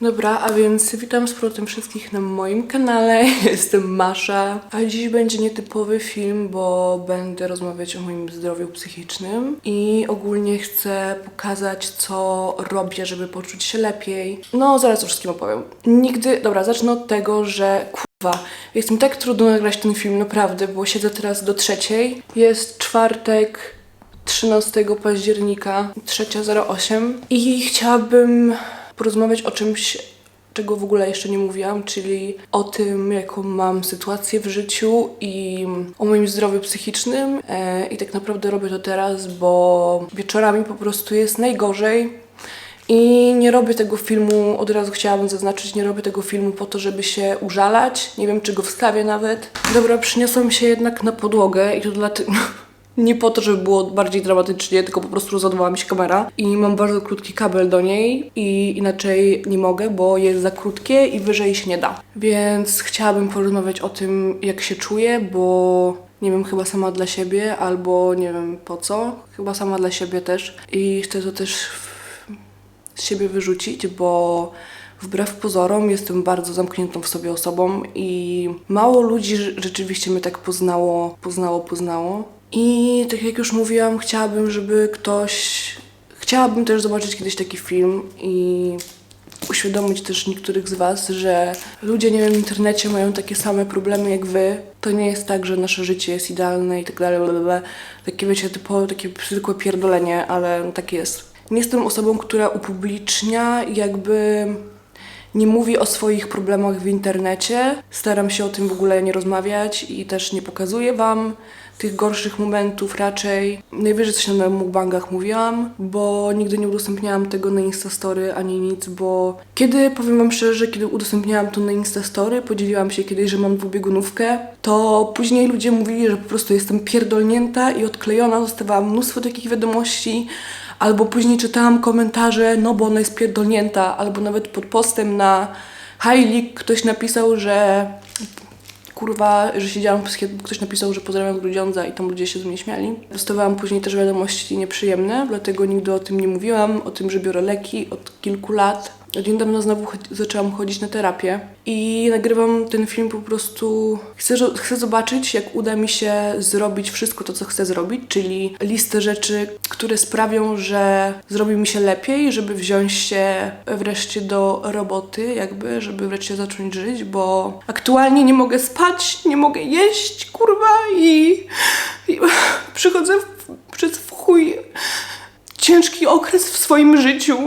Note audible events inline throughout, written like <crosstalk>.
Dobra, a więc witam z powrotem wszystkich na moim kanale. <laughs> Jestem Masza. A dziś będzie nietypowy film, bo będę rozmawiać o moim zdrowiu psychicznym i ogólnie chcę pokazać, co robię, żeby poczuć się lepiej. No, zaraz o wszystkim opowiem. Nigdy, dobra, zacznę od tego, że jest mi tak trudno nagrać ten film, naprawdę, bo siedzę teraz do trzeciej. Jest czwartek, 13 października 3.08 i chciałabym porozmawiać o czymś, czego w ogóle jeszcze nie mówiłam, czyli o tym, jaką mam sytuację w życiu i o moim zdrowiu psychicznym. E, I tak naprawdę robię to teraz, bo wieczorami po prostu jest najgorzej. I nie robię tego filmu, od razu chciałabym zaznaczyć, nie robię tego filmu po to, żeby się użalać. Nie wiem, czy go wstawię nawet. Dobra, przyniosłam się jednak na podłogę i to dlatego... <laughs> Nie po to, żeby było bardziej dramatycznie, tylko po prostu rozładowała mi się kamera i mam bardzo krótki kabel do niej i inaczej nie mogę, bo jest za krótkie i wyżej się nie da. Więc chciałabym porozmawiać o tym, jak się czuję, bo nie wiem, chyba sama dla siebie, albo nie wiem po co, chyba sama dla siebie też i chcę to też z siebie wyrzucić, bo wbrew pozorom jestem bardzo zamkniętą w sobie osobą i mało ludzi rze- rzeczywiście mnie tak poznało, poznało, poznało. I tak jak już mówiłam, chciałabym, żeby ktoś. Chciałabym też zobaczyć kiedyś taki film i uświadomić też niektórych z Was, że ludzie, nie wiem, w internecie mają takie same problemy jak Wy. To nie jest tak, że nasze życie jest idealne i tak dalej, bla, bla. Takie, wiecie, typowo takie zwykłe pierdolenie, ale tak jest. Nie jestem osobą, która upublicznia jakby nie mówi o swoich problemach w internecie. Staram się o tym w ogóle nie rozmawiać i też nie pokazuję Wam tych gorszych momentów raczej. Najwyżej coś na mukbangach mówiłam, bo nigdy nie udostępniałam tego na Instastory ani nic, bo kiedy, powiem Wam szczerze, kiedy udostępniałam to na Instastory, podzieliłam się kiedyś, że mam dwubiegunówkę, to później ludzie mówili, że po prostu jestem pierdolnięta i odklejona, dostawałam mnóstwo takich wiadomości, Albo później czytałam komentarze, no bo ona jest pierdolnięta, albo nawet pod postem na High ktoś napisał, że kurwa, że siedziałam ktoś napisał, że pozdrawiam Grudziądza i tam ludzie się z mnie śmiali. Dostawałam później też wiadomości nieprzyjemne, dlatego nigdy o tym nie mówiłam, o tym, że biorę leki od kilku lat. Od niedawna znowu zaczęłam chodzić na terapię i nagrywam ten film po prostu. Chcę, chcę zobaczyć, jak uda mi się zrobić wszystko to, co chcę zrobić, czyli listę rzeczy, które sprawią, że zrobi mi się lepiej, żeby wziąć się wreszcie do roboty, jakby, żeby wreszcie zacząć żyć, bo aktualnie nie mogę spać, nie mogę jeść, kurwa, i, i <laughs> przychodzę w, przez w chuj ciężki okres w swoim życiu.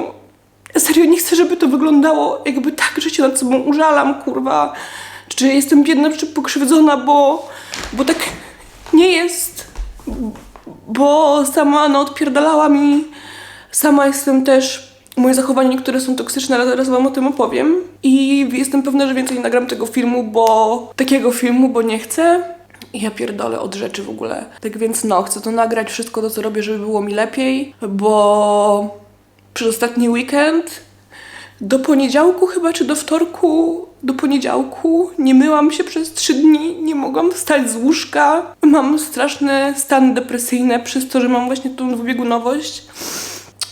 Serio, nie chcę, żeby to wyglądało jakby tak, że się nad sobą użalam, kurwa. Czy jestem biedna, czy pokrzywdzona, bo, bo tak nie jest. Bo sama no, odpierdalała mi. Sama jestem też. Moje zachowania niektóre są toksyczne, ale zaraz wam o tym opowiem. I jestem pewna, że więcej nie nagram tego filmu, bo takiego filmu, bo nie chcę. I Ja pierdolę od rzeczy w ogóle. Tak więc no, chcę to nagrać, wszystko to, co robię, żeby było mi lepiej, bo przez ostatni weekend do poniedziałku chyba, czy do wtorku, do poniedziałku nie myłam się przez trzy dni, nie mogłam wstać z łóżka. Mam straszne stany depresyjne przez to, że mam właśnie tą dwubiegunowość.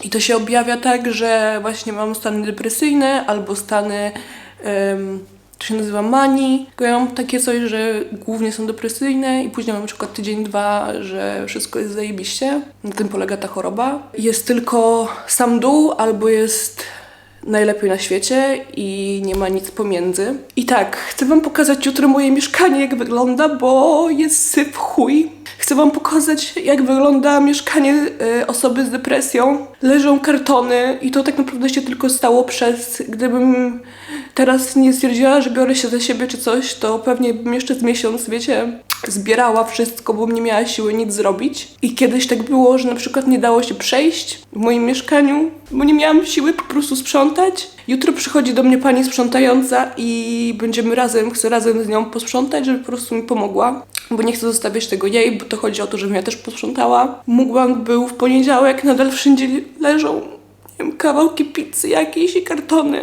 I to się objawia tak, że właśnie mam stany depresyjne albo stany, to się nazywa mani. Mam takie coś, że głównie są depresyjne i później mam na przykład tydzień, dwa, że wszystko jest zajebiście. Na tym polega ta choroba. Jest tylko sam dół albo jest najlepiej na świecie i nie ma nic pomiędzy. I tak, chcę wam pokazać jutro moje mieszkanie, jak wygląda, bo jest syp chuj. Chcę wam pokazać, jak wygląda mieszkanie e, osoby z depresją. Leżą kartony i to tak naprawdę się tylko stało przez, gdybym teraz nie stwierdziła, że biorę się za siebie czy coś, to pewnie bym jeszcze z miesiąc, wiecie, zbierała wszystko, bo nie miała siły nic zrobić. I kiedyś tak było, że na przykład nie dało się przejść w moim mieszkaniu, bo nie miałam siły po prostu sprzątać. Jutro przychodzi do mnie pani sprzątająca i będziemy razem, chcę razem z nią posprzątać, żeby po prostu mi pomogła. Bo nie chcę zostawiać tego jej, bo to chodzi o to, żebym ja też posprzątała. Mukbang był w poniedziałek, nadal wszędzie leżą nie wiem, kawałki pizzy jakieś i kartony.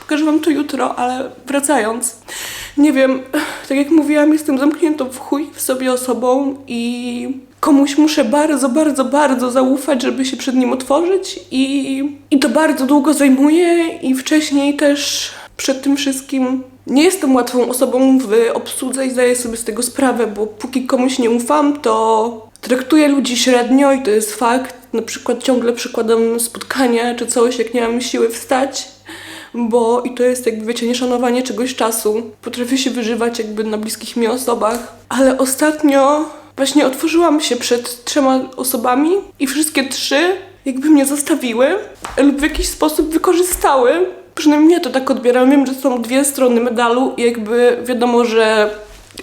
Pokażę wam to jutro, ale wracając. Nie wiem, tak jak mówiłam, jestem zamkniętą w chuj w sobie osobą i komuś muszę bardzo, bardzo, bardzo zaufać, żeby się przed nim otworzyć i, i to bardzo długo zajmuje i wcześniej też przed tym wszystkim nie jestem łatwą osobą w obsłudze i zdaję sobie z tego sprawę, bo póki komuś nie ufam, to traktuję ludzi średnio i to jest fakt. Na przykład ciągle przykładam spotkania czy coś, jak nie mam siły wstać, bo i to jest jakby, wiecie, nieszanowanie czegoś czasu. Potrafię się wyżywać jakby na bliskich mi osobach, ale ostatnio właśnie otworzyłam się przed trzema osobami i wszystkie trzy jakby mnie zostawiły lub w jakiś sposób wykorzystały. Przynajmniej ja to tak odbieram. Wiem, że są dwie strony medalu i jakby wiadomo, że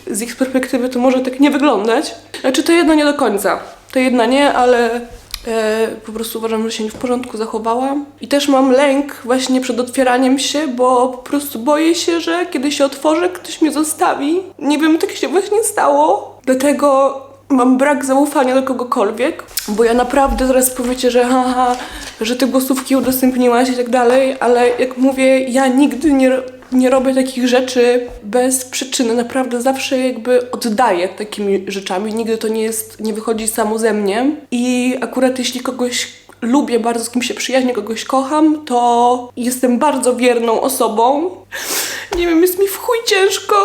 z ich perspektywy to może tak nie wyglądać. Znaczy to jedna nie do końca. To jedna nie, ale e, po prostu uważam, że się nie w porządku zachowałam. I też mam lęk właśnie przed otwieraniem się, bo po prostu boję się, że kiedy się otworzę, ktoś mnie zostawi. Nie wiem, tak się właśnie stało. Dlatego mam brak zaufania do kogokolwiek, bo ja naprawdę zaraz powiecie, że haha, że te głosówki udostępniłaś i tak dalej, ale jak mówię, ja nigdy nie, nie robię takich rzeczy bez przyczyny, naprawdę zawsze jakby oddaję takimi rzeczami, nigdy to nie jest, nie wychodzi samo ze mnie. I akurat jeśli kogoś lubię bardzo, z kim się przyjaźnię, kogoś kocham, to jestem bardzo wierną osobą. Nie wiem, jest mi w chuj ciężko,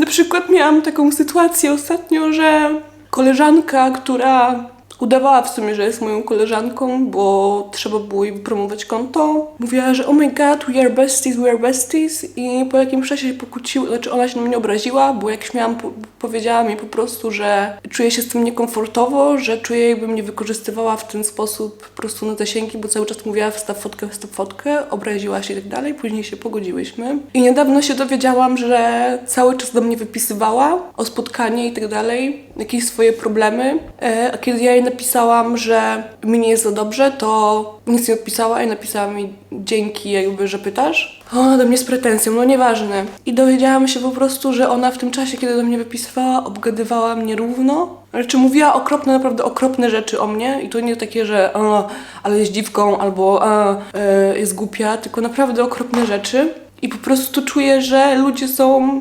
na przykład miałam taką sytuację ostatnio, że koleżanka, która udawała w sumie, że jest moją koleżanką, bo trzeba było jej wypromować konto, mówiła, że oh my god, we are besties, we are besties. I po jakimś czasie się pokłóciła, znaczy ona się na mnie obraziła, bo jak śmiałam, po, powiedziała mi po prostu, że czuje się z tym niekomfortowo, że czuje jakby mnie wykorzystywała w ten sposób po prostu na zasięgi, bo cały czas mówiła wstaw fotkę, wstaw fotkę, obraziła się i tak dalej, później się pogodziłyśmy. I niedawno się dowiedziałam, że cały czas do mnie wypisywała o spotkanie i tak dalej, jakieś swoje problemy, e, a kiedy ja jej napisałam, że mi nie jest za dobrze, to nic nie odpisała i napisała mi dzięki jakby, że pytasz. Ona do mnie z pretensją, no nieważne. I dowiedziałam się po prostu, że ona w tym czasie, kiedy do mnie wypisywała, obgadywała mnie równo. Znaczy mówiła okropne, naprawdę okropne rzeczy o mnie i to nie takie, że a, ale jest dziwką albo a, e, jest głupia, tylko naprawdę okropne rzeczy. I po prostu czuję, że ludzie są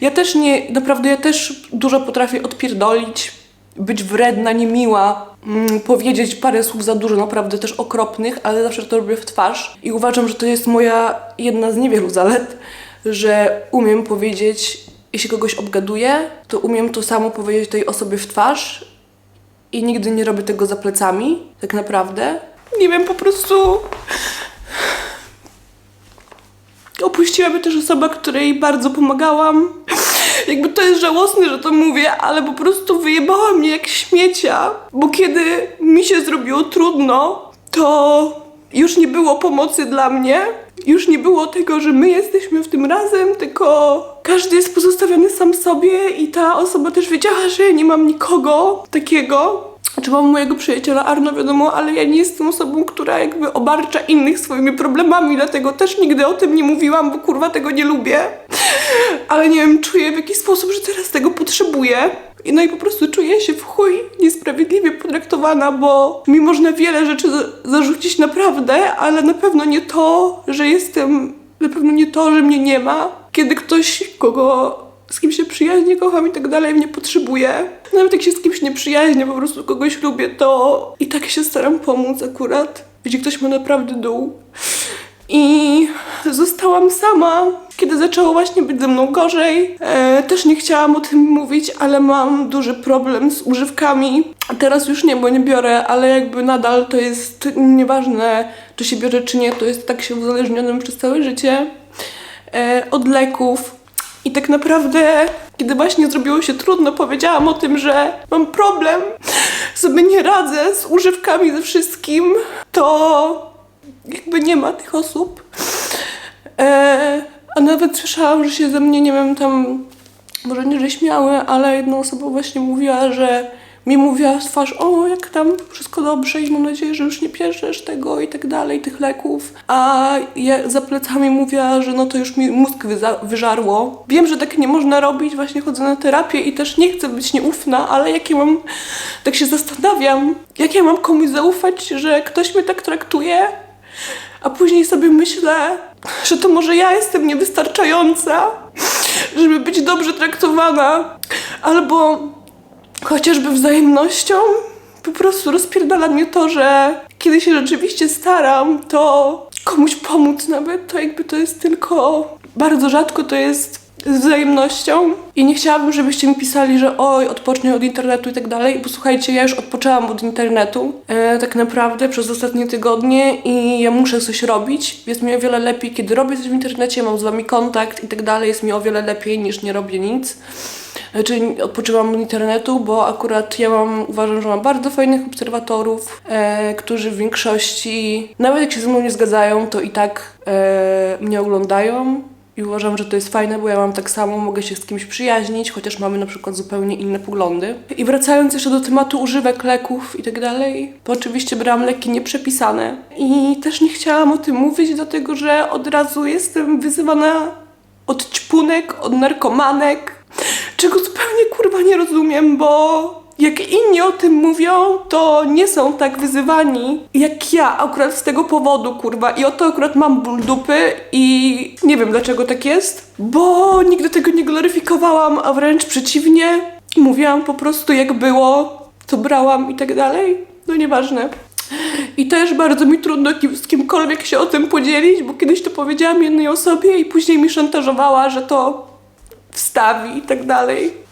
ja też nie, naprawdę ja też dużo potrafię odpierdolić, być wredna, niemiła, mm, powiedzieć parę słów za dużo, naprawdę też okropnych, ale zawsze to robię w twarz. I uważam, że to jest moja jedna z niewielu zalet, że umiem powiedzieć, jeśli kogoś obgaduję, to umiem to samo powiedzieć tej osobie w twarz i nigdy nie robię tego za plecami, tak naprawdę. Nie wiem, po prostu Opuściła mnie też osoba, której bardzo pomagałam. Jakby to jest żałosne, że to mówię, ale po prostu wyjebała mnie jak śmiecia. Bo kiedy mi się zrobiło trudno, to już nie było pomocy dla mnie. Już nie było tego, że my jesteśmy w tym razem, tylko każdy jest pozostawiony sam sobie i ta osoba też wiedziała, że ja nie mam nikogo takiego. Znaczy mam mojego przyjaciela Arno, wiadomo, ale ja nie jestem osobą, która jakby obarcza innych swoimi problemami, dlatego też nigdy o tym nie mówiłam, bo kurwa tego nie lubię. Ale nie wiem, czuję w jakiś sposób, że teraz tego potrzebuję. I No i po prostu czuję się w chuj niesprawiedliwie potraktowana, bo mi można wiele rzeczy za- zarzucić naprawdę, ale na pewno nie to, że jestem, na pewno nie to, że mnie nie ma. Kiedy ktoś, kogo z kim się przyjaźnię, kocham i tak dalej, mnie potrzebuje. Nawet jak się z kimś nie przyjaźnię, po prostu kogoś lubię, to i tak się staram pomóc akurat, jeśli ktoś ma naprawdę dół. I zostałam sama, kiedy zaczęło właśnie być ze mną gorzej. E, też nie chciałam o tym mówić, ale mam duży problem z używkami. Teraz już nie, bo nie biorę, ale jakby nadal to jest nieważne, czy się biorę, czy nie, to jest tak się uzależnionym przez całe życie e, od leków. I tak naprawdę, kiedy właśnie zrobiło się trudno, powiedziałam o tym, że mam problem, sobie nie radzę z używkami, ze wszystkim, to jakby nie ma tych osób. E, a nawet słyszałam, że się ze mnie, nie wiem, tam, może nie, że śmiały, ale jedna osoba właśnie mówiła, że mi mówiła w twarz, o jak tam wszystko dobrze i mam nadzieję, że już nie bierzesz tego i tak dalej, tych leków. A ja za plecami mówiła, że no to już mi mózg wyżarło. Wiem, że tak nie można robić, właśnie chodzę na terapię i też nie chcę być nieufna, ale jak ja mam, tak się zastanawiam, jak ja mam komuś zaufać, że ktoś mnie tak traktuje, a później sobie myślę, że to może ja jestem niewystarczająca, żeby być dobrze traktowana, albo chociażby wzajemnością. Po prostu rozpierdala mnie to, że kiedy się rzeczywiście staram, to komuś pomóc nawet, to jakby to jest tylko bardzo rzadko to jest z wzajemnością i nie chciałabym, żebyście mi pisali, że oj, odpocznij od internetu i tak dalej, bo słuchajcie, ja już odpoczęłam od internetu e, tak naprawdę przez ostatnie tygodnie i ja muszę coś robić. Jest mi o wiele lepiej, kiedy robię coś w internecie, mam z wami kontakt i tak dalej, jest mi o wiele lepiej niż nie robię nic. Czyli odpoczywam od internetu, bo akurat ja mam, uważam, że mam bardzo fajnych obserwatorów, e, którzy w większości, nawet jak się ze mną nie zgadzają, to i tak e, mnie oglądają. I uważam, że to jest fajne, bo ja mam tak samo, mogę się z kimś przyjaźnić, chociaż mamy na przykład zupełnie inne poglądy. I wracając jeszcze do tematu używek leków i tak dalej, to oczywiście brałam leki nieprzepisane. I też nie chciałam o tym mówić, dlatego że od razu jestem wyzywana od ćpunek, od narkomanek, czego zupełnie kurwa nie rozumiem, bo jak inni o tym mówią, to nie są tak wyzywani jak ja akurat z tego powodu, kurwa. I oto akurat mam ból dupy i nie wiem dlaczego tak jest, bo nigdy tego nie gloryfikowałam, a wręcz przeciwnie, mówiłam po prostu jak było, co brałam i tak dalej. No nieważne. I też bardzo mi trudno z kimkolwiek się o tym podzielić, bo kiedyś to powiedziałam jednej osobie i później mi szantażowała, że to wstawi i tak dalej.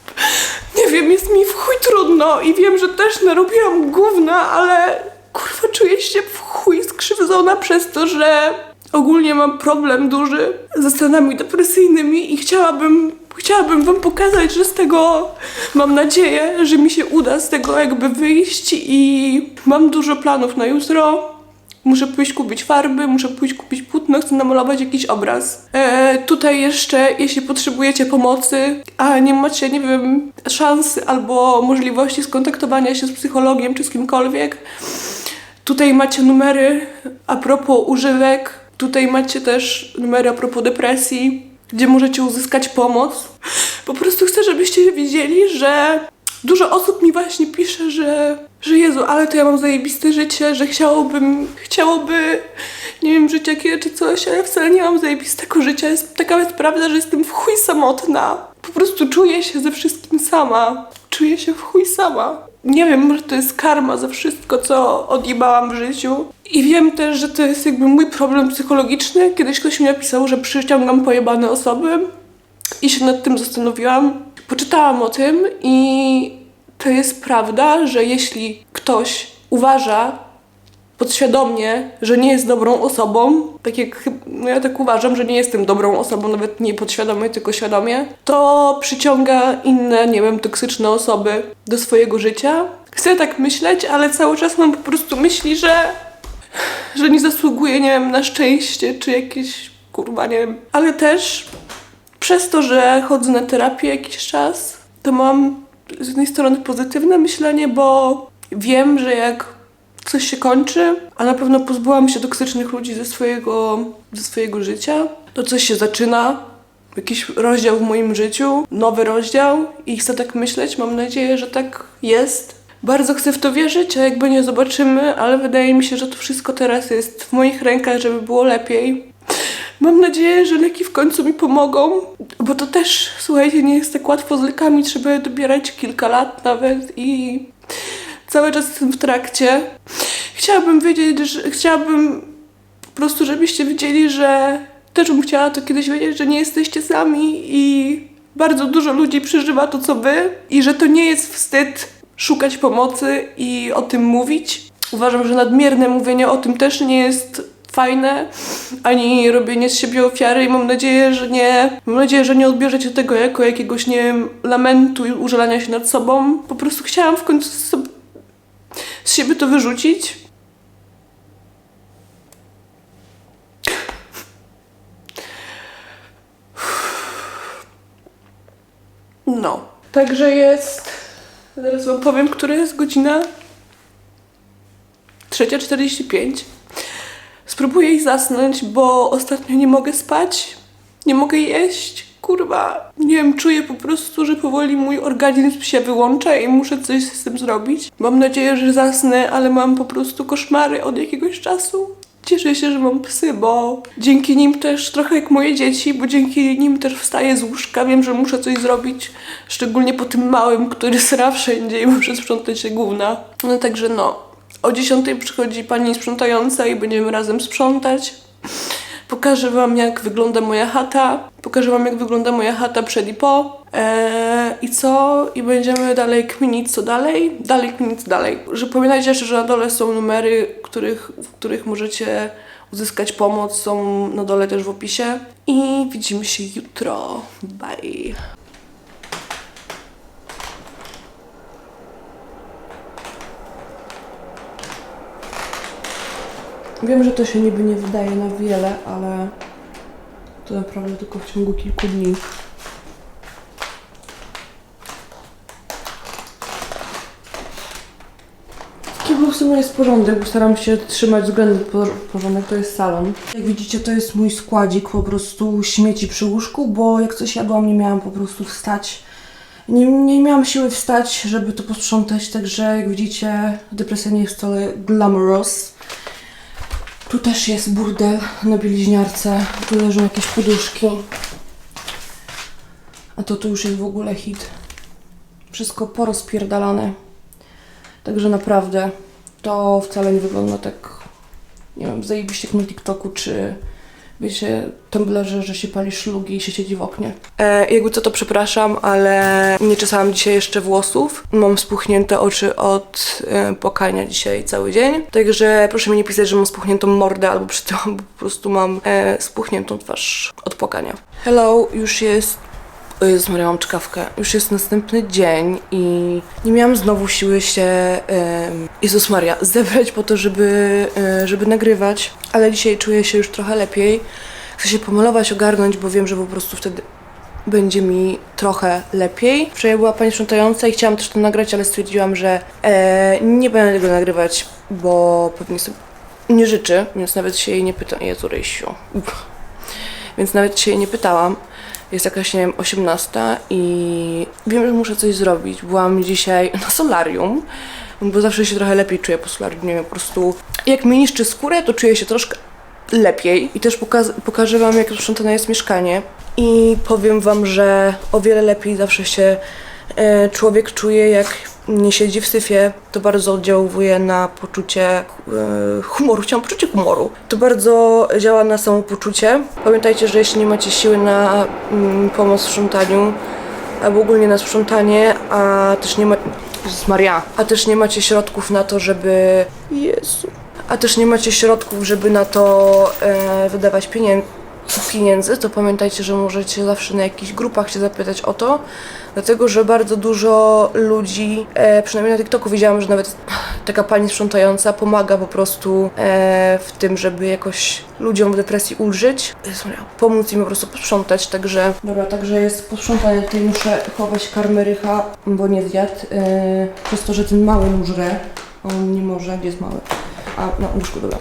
Nie wiem, jest mi w chuj trudno i wiem, że też narobiłam gówna, ale kurwa czuję się w chuj skrzywdzona przez to, że ogólnie mam problem duży ze stanami depresyjnymi i chciałabym, chciałabym wam pokazać, że z tego mam nadzieję, że mi się uda z tego jakby wyjść i mam dużo planów na jutro. Muszę pójść kupić farby, muszę pójść kupić płótno, chcę namalować jakiś obraz. E, tutaj jeszcze, jeśli potrzebujecie pomocy, a nie macie, nie wiem, szansy albo możliwości skontaktowania się z psychologiem czy z kimkolwiek, tutaj macie numery a propos używek, tutaj macie też numery a propos depresji, gdzie możecie uzyskać pomoc. Po prostu chcę, żebyście wiedzieli, że dużo osób mi właśnie pisze, że, że Jezu, ale to ja mam zajebiste życie, że chciałabym, chciałoby, nie wiem, żyć jakie czy coś, a ja wcale nie mam zajebistego życia. Jest taka jest prawda, że jestem w chuj samotna. Po prostu czuję się ze wszystkim sama. Czuję się w chuj sama. Nie wiem, może to jest karma za wszystko, co odjebałam w życiu. I wiem też, że to jest jakby mój problem psychologiczny. Kiedyś ktoś mi napisał, że przyciągam pojebane osoby i się nad tym zastanowiłam. Poczytałam o tym i to jest prawda, że jeśli ktoś uważa podświadomie, że nie jest dobrą osobą, tak jak no ja tak uważam, że nie jestem dobrą osobą, nawet nie podświadomie, tylko świadomie, to przyciąga inne, nie wiem, toksyczne osoby do swojego życia. Chcę tak myśleć, ale cały czas mam po prostu myśli, że że nie zasługuję, nie wiem, na szczęście, czy jakieś, kurwa, nie wiem. Ale też przez to, że chodzę na terapię jakiś czas, to mam z jednej strony pozytywne myślenie, bo wiem, że jak coś się kończy, a na pewno pozbyłam się toksycznych ludzi ze swojego, ze swojego życia, to coś się zaczyna, jakiś rozdział w moim życiu, nowy rozdział i chcę tak myśleć, mam nadzieję, że tak jest. Bardzo chcę w to wierzyć, a jakby nie zobaczymy, ale wydaje mi się, że to wszystko teraz jest w moich rękach, żeby było lepiej. Mam nadzieję, że leki w końcu mi pomogą, bo to też, słuchajcie, nie jest tak łatwo z lekami, trzeba je dobierać kilka lat nawet i cały czas jestem w trakcie. Chciałabym wiedzieć, że chciałabym po prostu, żebyście wiedzieli, że też bym chciała to kiedyś wiedzieć, że nie jesteście sami i bardzo dużo ludzi przeżywa to, co wy i że to nie jest wstyd szukać pomocy i o tym mówić. Uważam, że nadmierne mówienie o tym też nie jest fajne, ani robienie z siebie ofiary i mam nadzieję, że nie, mam nadzieję, że nie odbierzecie tego jako jakiegoś, nie wiem, lamentu i użalania się nad sobą. Po prostu chciałam w końcu z, z siebie to wyrzucić. No. Także jest. Zaraz wam powiem, która jest godzina. 3.45. Spróbuję i zasnąć, bo ostatnio nie mogę spać, nie mogę jeść, kurwa. Nie wiem, czuję po prostu, że powoli mój organizm się wyłącza i muszę coś z tym zrobić. Mam nadzieję, że zasnę, ale mam po prostu koszmary od jakiegoś czasu. Cieszę się, że mam psy, bo dzięki nim też trochę jak moje dzieci, bo dzięki nim też wstaję z łóżka, wiem, że muszę coś zrobić, szczególnie po tym małym, który <laughs> sra wszędzie i muszę sprzątać się gówna. No także no, o 10 przychodzi pani sprzątająca i będziemy razem sprzątać. Pokażę wam jak wygląda moja chata, pokażę wam jak wygląda moja chata przed i po. Eee, I co? I będziemy dalej kminić co dalej? Dalej kminić co dalej. Że pamiętajcie jeszcze, że na dole są numery, których, w których możecie uzyskać pomoc, są na dole też w opisie. I widzimy się jutro. Bye. Wiem, że to się niby nie wydaje na wiele, ale to naprawdę tylko w ciągu kilku dni. Kiblu w sumie jest porządek, bo staram się trzymać względny por- porządek, to jest salon. Jak widzicie, to jest mój składzik po prostu śmieci przy łóżku, bo jak coś jadłam, nie miałam po prostu wstać. Nie, nie miałam siły wstać, żeby to posprzątać, także jak widzicie, depresja nie jest wcale glamorous. Tu też jest burdel na bieliźniarce. Tu leżą jakieś poduszki. A to tu już jest w ogóle hit. Wszystko porozpierdalane. Także naprawdę to wcale nie wygląda tak, nie wiem, zajebiście jak na TikToku, czy wiecie, Tumblerze, że się pali szlugi i się siedzi w oknie. E, jakby co to przepraszam, ale nie czesałam dzisiaj jeszcze włosów. Mam spuchnięte oczy od e, płakania dzisiaj cały dzień. Także proszę mi nie pisać, że mam spuchniętą mordę albo przytyłam, bo <laughs> po prostu mam e, spuchniętą twarz od płakania. Hello, już jest o Jezus Maria, mam czkawkę. Już jest następny dzień i nie miałam znowu siły się, em, Jezus Maria, zebrać po to, żeby, e, żeby nagrywać, ale dzisiaj czuję się już trochę lepiej. Chcę się pomalować, ogarnąć, bo wiem, że po prostu wtedy będzie mi trochę lepiej. Wczoraj była pani sprzątająca i chciałam też to nagrać, ale stwierdziłam, że e, nie będę tego nagrywać, bo pewnie sobie nie życzy, więc nawet się jej nie pytam. Jezu, Rysiu. Więc nawet się jej nie pytałam. Jest jakaś, nie wiem, 18 i wiem, że muszę coś zrobić. Byłam dzisiaj na solarium, bo zawsze się trochę lepiej czuję po solarium. Nie wiem, po prostu jak mi niszczy skórę, to czuję się troszkę lepiej. I też pokaz- pokażę Wam, jak sprzątane jest mieszkanie. I powiem Wam, że o wiele lepiej zawsze się człowiek czuje, jak nie siedzi w syfie. To bardzo oddziałuje na poczucie e, humoru. Chciałam poczucie humoru. To bardzo działa na samopoczucie. Pamiętajcie, że jeśli nie macie siły na mm, pomoc w sprzątaniu, albo ogólnie na sprzątanie, a też nie ma... Jezus Maria. A też nie macie środków na to, żeby... Jezu. A też nie macie środków, żeby na to e, wydawać pieniędzy pieniędzy, to pamiętajcie, że możecie zawsze na jakichś grupach się zapytać o to, dlatego że bardzo dużo ludzi, e, przynajmniej na TikToku widziałam, że nawet taka pani sprzątająca pomaga po prostu e, w tym, żeby jakoś ludziom w depresji ulżyć, pomóc im po prostu posprzątać, także... Dobra, także jest posprzątanie, tutaj muszę chować karmę rycha, bo nie zjadł, e, przez to, że ten mały mu żre, on nie może, gdzie jest mały? A, na łóżku, dobra.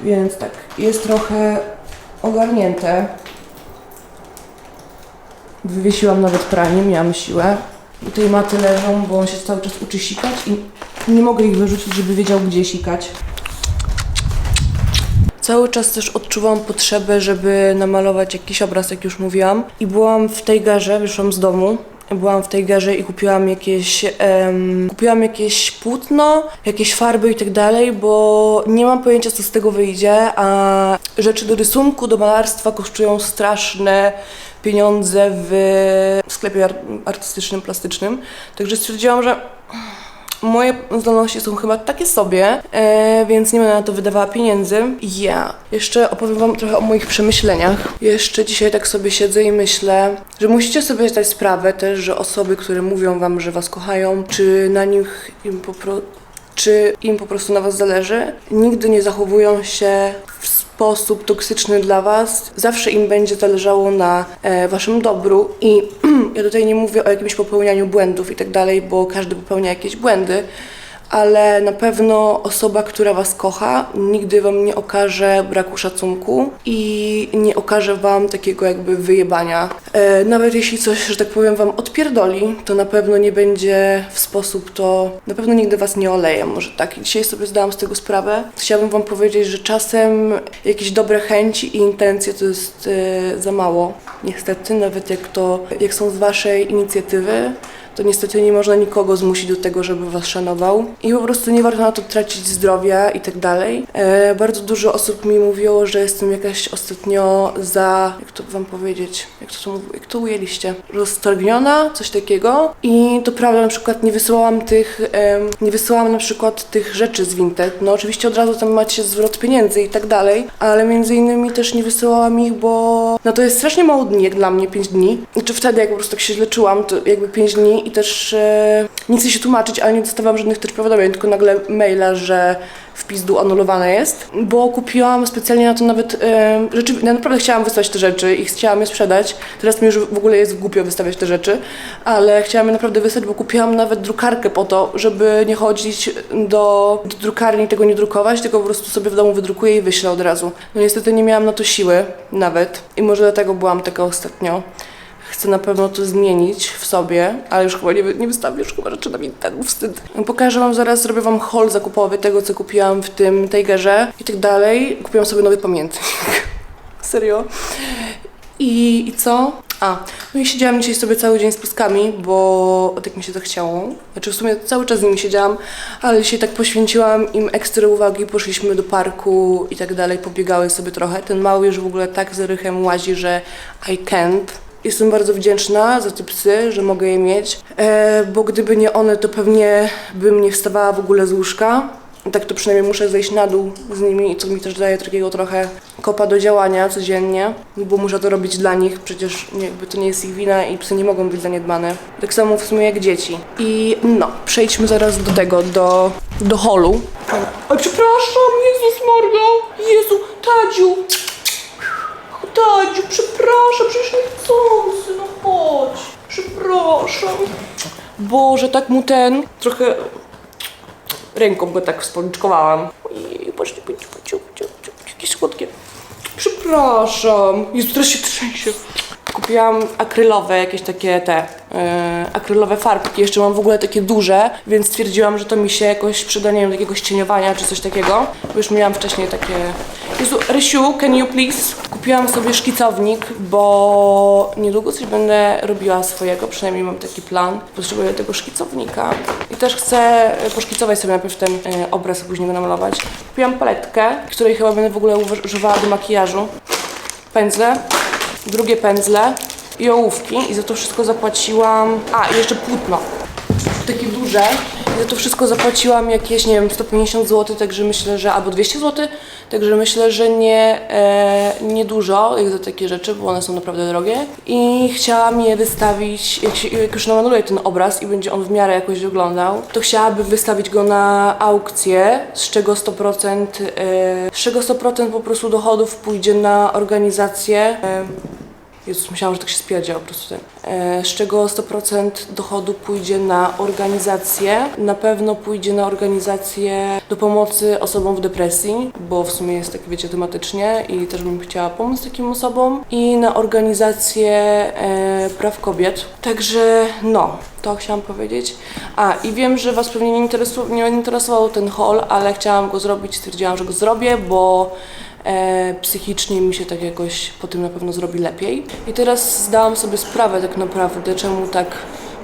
Więc tak, jest trochę ogarnięte. Wywiesiłam nawet pranie, miałam siłę. I tej maty leżą, bo on się cały czas uczy sikać i nie mogę ich wyrzucić, żeby wiedział, gdzie sikać. Cały czas też odczuwam potrzebę, żeby namalować jakiś obraz, jak już mówiłam. I byłam w tej garze, wyszłam z domu. Byłam w tej garze i kupiłam jakieś, kupiłam jakieś płótno, jakieś farby i tak dalej, bo nie mam pojęcia, co z tego wyjdzie, a rzeczy do rysunku, do malarstwa kosztują straszne pieniądze w sklepie ar- artystycznym, plastycznym. Także stwierdziłam, że Moje zdolności są chyba takie sobie, e, więc nie będę na to wydawała pieniędzy. Ja jeszcze opowiem Wam trochę o moich przemyśleniach. Jeszcze dzisiaj tak sobie siedzę i myślę, że musicie sobie zdać sprawę też, że osoby, które mówią Wam, że Was kochają, czy na nich im po prostu czy im po prostu na Was zależy, nigdy nie zachowują się w sposób toksyczny dla Was. Zawsze im będzie zależało na e, Waszym dobru i <clears throat> ja tutaj nie mówię o jakimś popełnianiu błędów i tak dalej, bo każdy popełnia jakieś błędy, ale na pewno osoba, która was kocha, nigdy wam nie okaże braku szacunku i nie okaże wam takiego jakby wyjebania. E, nawet jeśli coś, że tak powiem, wam odpierdoli, to na pewno nie będzie w sposób to, na pewno nigdy was nie oleje, może tak. I dzisiaj sobie zdałam z tego sprawę. Chciałabym wam powiedzieć, że czasem jakieś dobre chęci i intencje to jest e, za mało. Niestety, nawet jak to, jak są z waszej inicjatywy, to niestety nie można nikogo zmusić do tego, żeby was szanował. I po prostu nie warto na to tracić zdrowia i tak dalej. E, bardzo dużo osób mi mówiło, że jestem jakaś ostatnio za, jak to wam powiedzieć, jak to, jak to ujęliście, roztargniona, coś takiego. I to prawda, na przykład nie wysyłałam tych, nie wysyłałam na przykład tych rzeczy z Vinted. No oczywiście od razu tam macie zwrot pieniędzy i tak dalej, ale między innymi też nie wysyłałam ich, bo no to jest strasznie mało dni jak dla mnie, 5 dni. Czy wtedy jak po prostu tak się źle czułam, to jakby 5 dni i też e, nie chcę się tłumaczyć, ale nie dostawałam żadnych też powiadomień, tylko nagle maila, że w pizdu anulowane jest, bo kupiłam specjalnie na to nawet e, rzeczy, ja naprawdę chciałam wysłać te rzeczy i chciałam je sprzedać. Teraz mi już w ogóle jest głupio wystawiać te rzeczy, ale chciałam je naprawdę wysłać, bo kupiłam nawet drukarkę po to, żeby nie chodzić do, do drukarni tego nie drukować, tylko po prostu sobie w domu wydrukuję i wyślę od razu. No niestety nie miałam na to siły nawet i może dlatego byłam taka ostatnio. Chcę na pewno to zmienić w sobie, ale już chyba nie, nie wystawię, już chyba rzeczy na Vinted, wstyd. Pokażę wam zaraz, zrobię wam haul zakupowy tego, co kupiłam w tym Tigerze i tak dalej. Kupiłam sobie nowy pamiętnik. <laughs> Serio. I, I co? A, no i siedziałam dzisiaj sobie cały dzień z pieskami, bo tak mi się zachciało. Znaczy w sumie cały czas z nimi siedziałam, ale dzisiaj tak poświęciłam im ekstra uwagi, poszliśmy do parku i tak dalej, pobiegały sobie trochę. Ten mały już w ogóle tak z rychem łazi, że I can't. Jestem bardzo wdzięczna za te psy, że mogę je mieć, e, bo gdyby nie one, to pewnie bym nie wstawała w ogóle z łóżka. Tak to przynajmniej muszę zejść na dół z nimi, co mi też daje takiego trochę kopa do działania codziennie, bo muszę to robić dla nich, przecież jakby to nie jest ich wina i psy nie mogą być zaniedbane. Tak samo w sumie jak dzieci. I no, przejdźmy zaraz do tego, do, do holu. Oj, przepraszam, Jezus Maria, Jezu, Tadziu, Tadziu, przepraszam, przecież nie chcący, no chodź, przepraszam. Boże, tak mu ten, trochę ręką go tak spoliczkowałam. Ojej, patrzcie, patrzcie, patrzcie, patrzcie, jakie słodkie. Przepraszam, Jezu, teraz się trzęsie. Kupiłam akrylowe, jakieś takie te e, akrylowe farbki. Jeszcze mam w ogóle takie duże, więc stwierdziłam, że to mi się jakoś przyda, nie wiem, do jakiegoś cieniowania czy coś takiego. Bo już miałam wcześniej takie... Jezu, Rysiu, can you please? Kupiłam sobie szkicownik, bo niedługo coś będę robiła swojego, przynajmniej mam taki plan. Potrzebuję tego szkicownika. I też chcę poszkicować sobie najpierw ten e, obraz, a później go namalować. Kupiłam paletkę, której chyba będę w ogóle używała do makijażu. Pędzle, drugie pędzle i ołówki i za to wszystko zapłaciłam... A, i jeszcze płótno. Takie duże. Za to wszystko zapłaciłam jakieś, nie wiem, 150 zł, także myślę, że... albo 200 zł, także myślę, że nie, e, nie dużo jak za takie rzeczy, bo one są naprawdę drogie. I chciałam je wystawić, jak, się, jak już namaluję ten obraz i będzie on w miarę jakoś wyglądał, to chciałabym wystawić go na aukcję, z czego 100%, e, z czego 100% po prostu dochodów pójdzie na organizację. E, Jezus, myślałam, że tak się spierdział po prostu. E, z czego 100% dochodu pójdzie na organizację. Na pewno pójdzie na organizację do pomocy osobom w depresji, bo w sumie jest tak, wiecie, tematycznie i też bym chciała pomóc takim osobom. I na organizację e, praw kobiet. Także no, to chciałam powiedzieć. A, i wiem, że Was pewnie nie, interesu- nie interesował ten haul, ale chciałam go zrobić, stwierdziłam, że go zrobię, bo psychicznie mi się tak jakoś po tym na pewno zrobi lepiej. I teraz zdałam sobie sprawę tak naprawdę, czemu tak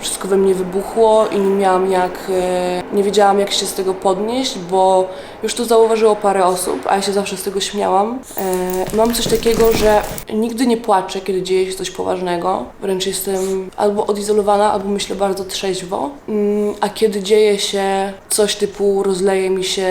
wszystko we mnie wybuchło i nie miałam jak, e, nie wiedziałam jak się z tego podnieść, bo już to zauważyło parę osób, a ja się zawsze z tego śmiałam. E, mam coś takiego, że nigdy nie płaczę, kiedy dzieje się coś poważnego. Wręcz jestem albo odizolowana, albo myślę bardzo trzeźwo. Mm, a kiedy dzieje się coś typu rozleje mi się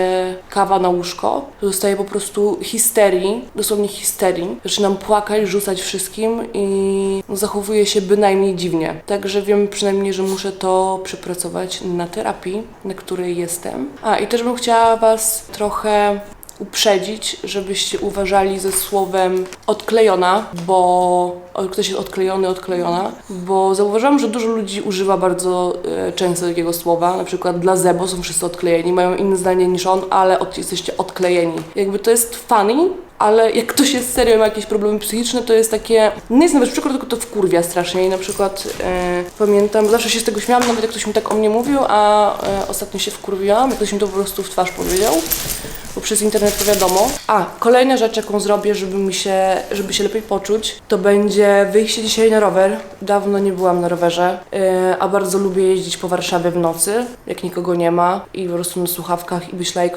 kawa na łóżko, to dostaję po prostu histerii, dosłownie histerii. Zaczynam płakać, rzucać wszystkim i zachowuję się bynajmniej dziwnie. Także wiem przynajmniej, że muszę to przepracować na terapii, na której jestem. A i też bym chciała Was trochę uprzedzić, żebyście uważali ze słowem odklejona, bo ktoś jest odklejony, odklejona, bo zauważyłam, że dużo ludzi używa bardzo e, często takiego słowa, na przykład dla Zebo są wszyscy odklejeni, mają inne zdanie niż on, ale jesteście odklejeni. Jakby to jest funny, ale jak ktoś jest serio, ma jakieś problemy psychiczne, to jest takie, nie jest nawet przykład, tylko to wkurwia strasznie i na przykład e, pamiętam, zawsze się z tego śmiałam, nawet jak ktoś mi tak o mnie mówił, a e, ostatnio się wkurwiłam, jak ktoś mi to po prostu w twarz powiedział, bo przez internet to wiadomo. A, kolejna rzecz, jaką zrobię, żeby mi się, żeby się lepiej poczuć, to będzie wyjście dzisiaj na rower. Dawno nie byłam na rowerze, e, a bardzo lubię jeździć po Warszawie w nocy, jak nikogo nie ma i po prostu na słuchawkach i być like,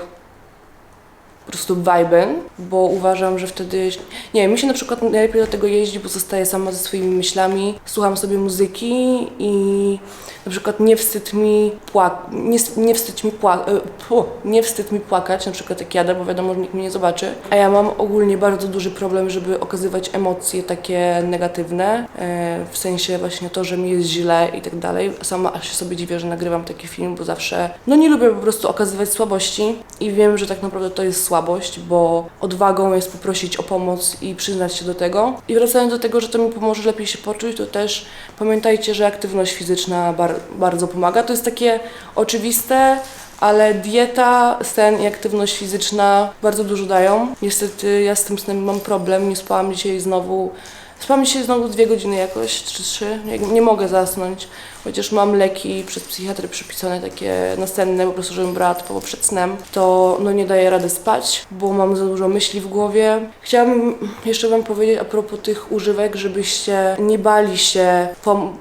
po prostu vibe, bo uważam, że wtedy, nie mi się na przykład najlepiej do tego jeździ, bo zostaję sama ze swoimi myślami, słucham sobie muzyki i na przykład nie wstyd mi płak- nie, nie wstyd mi pła- e, nie wstyd mi płakać, na przykład jak jadę, bo wiadomo, że nikt mnie nie zobaczy, a ja mam ogólnie bardzo duży problem, żeby okazywać emocje takie negatywne, e, w sensie właśnie to, że mi jest źle i tak dalej. Sama aż się sobie dziwię, że nagrywam taki film, bo zawsze, no nie lubię po prostu okazywać słabości i wiem, że tak naprawdę to jest słabość, bo odwagą jest poprosić o pomoc i przyznać się do tego. I wracając do tego, że to mi pomoże lepiej się poczuć, to też pamiętajcie, że aktywność fizyczna bar- bardzo pomaga. To jest takie oczywiste, ale dieta, sen i aktywność fizyczna bardzo dużo dają. Niestety ja z tym snem mam problem, nie spałam dzisiaj znowu. Spałam dzisiaj znowu dwie godziny jakoś, czy trzy. Nie, nie mogę zasnąć, chociaż mam leki przez psychiatrę przypisane takie następne, po prostu żebym brała typowo przed snem, to no nie daję rady spać, bo mam za dużo myśli w głowie. Chciałabym jeszcze Wam powiedzieć a propos tych używek, żebyście nie bali się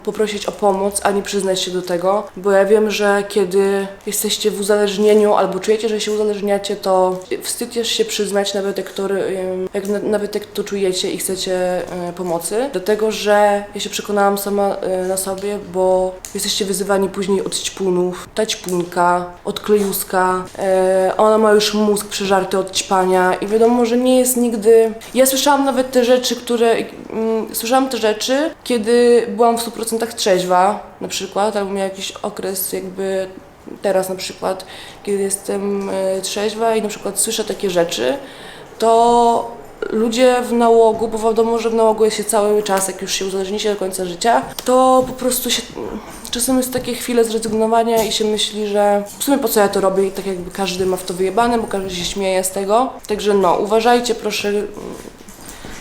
poprosić o pomoc, ani przyznać się do tego, bo ja wiem, że kiedy jesteście w uzależnieniu albo czujecie, że się uzależniacie, to wstyd jest się przyznać, nawet jak to, jak na, nawet jak to czujecie i chcecie y, pomocy. Dlatego, że ja się przekonałam sama y, na sobie, bo jesteście wyzywani później od ćpunów, ta ćpunka, od klejuska, y, ona ma już mózg przeżarty od ćpania i wiadomo, że nie jest nigdy... Ja słyszałam nawet te rzeczy, które... Mm, słyszałam te rzeczy, kiedy byłam w 100% trzeźwa, na przykład, albo miałam jakiś okres jakby teraz na przykład, kiedy jestem e, trzeźwa i na przykład słyszę takie rzeczy, to ludzie w nałogu, bo wiadomo, że w nałogu jest się cały czas, jak już się uzależnicie do końca życia, to po prostu się czasem jest takie chwile zrezygnowania i się myśli, że w sumie po co ja to robię i tak jakby każdy ma w to wyjebane, bo każdy się śmieje z tego. Także no, uważajcie proszę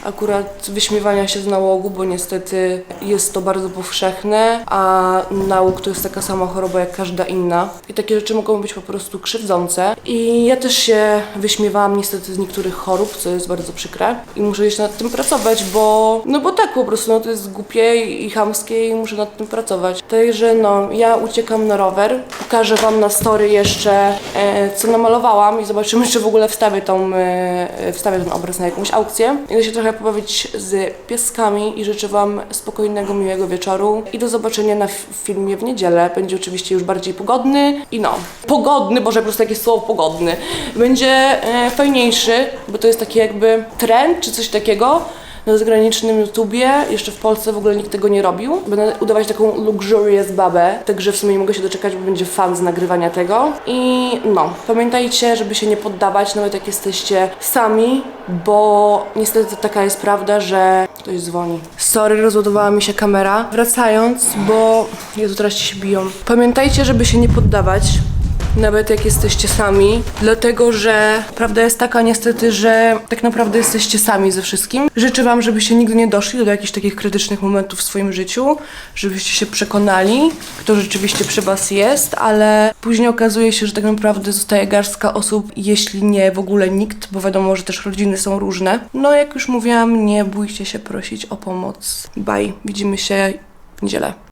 akurat wyśmiewania się z nałogu, bo niestety jest to bardzo powszechne, a nałóg to jest taka sama choroba jak każda inna. I takie rzeczy mogą być po prostu krzywdzące. I ja też się wyśmiewałam niestety z niektórych chorób, co jest bardzo przykre. I muszę jeszcze nad tym pracować, bo no bo tak po prostu, no to jest głupie i, chamskie i muszę nad tym pracować. Także no, ja uciekam na rower. Pokażę Wam na story jeszcze, e, co namalowałam i zobaczymy, czy w ogóle wstawię, tą, e, wstawię ten obraz na jakąś aukcję. Idę się trochę pobawić z pieskami i życzę Wam spokojnego, miłego wieczoru i do zobaczenia na filmie w niedzielę. Będzie oczywiście już bardziej pogodny i no, pogodny, boże, po prostu jakieś słowo pogodny. Będzie e, fajniejszy, bo to jest taki jakby trend czy coś takiego na zagranicznym YouTubie. Jeszcze w Polsce w ogóle nikt tego nie robił. Będę udawać taką luxurious babę, także w sumie nie mogę się doczekać, bo będzie fan z nagrywania tego. I no, pamiętajcie, żeby się nie poddawać, nawet jak jesteście sami, bo niestety taka jest prawda, że ktoś dzwoni. Sorry, rozładowała mi się kamera. Wracając, bo Jezu, teraz ci się biją. Pamiętajcie, żeby się nie poddawać nawet jak jesteście sami, dlatego że prawda jest taka niestety, że tak naprawdę jesteście sami ze wszystkim. Życzę Wam, żebyście nigdy nie doszli do jakichś takich krytycznych momentów w swoim życiu, żebyście się przekonali, kto rzeczywiście przy Was jest, ale później okazuje się, że tak naprawdę zostaje garstka osób, jeśli nie w ogóle nikt, bo wiadomo, że też rodziny są różne. No jak już mówiłam, nie bójcie się prosić o pomoc. Bye, widzimy się w niedzielę.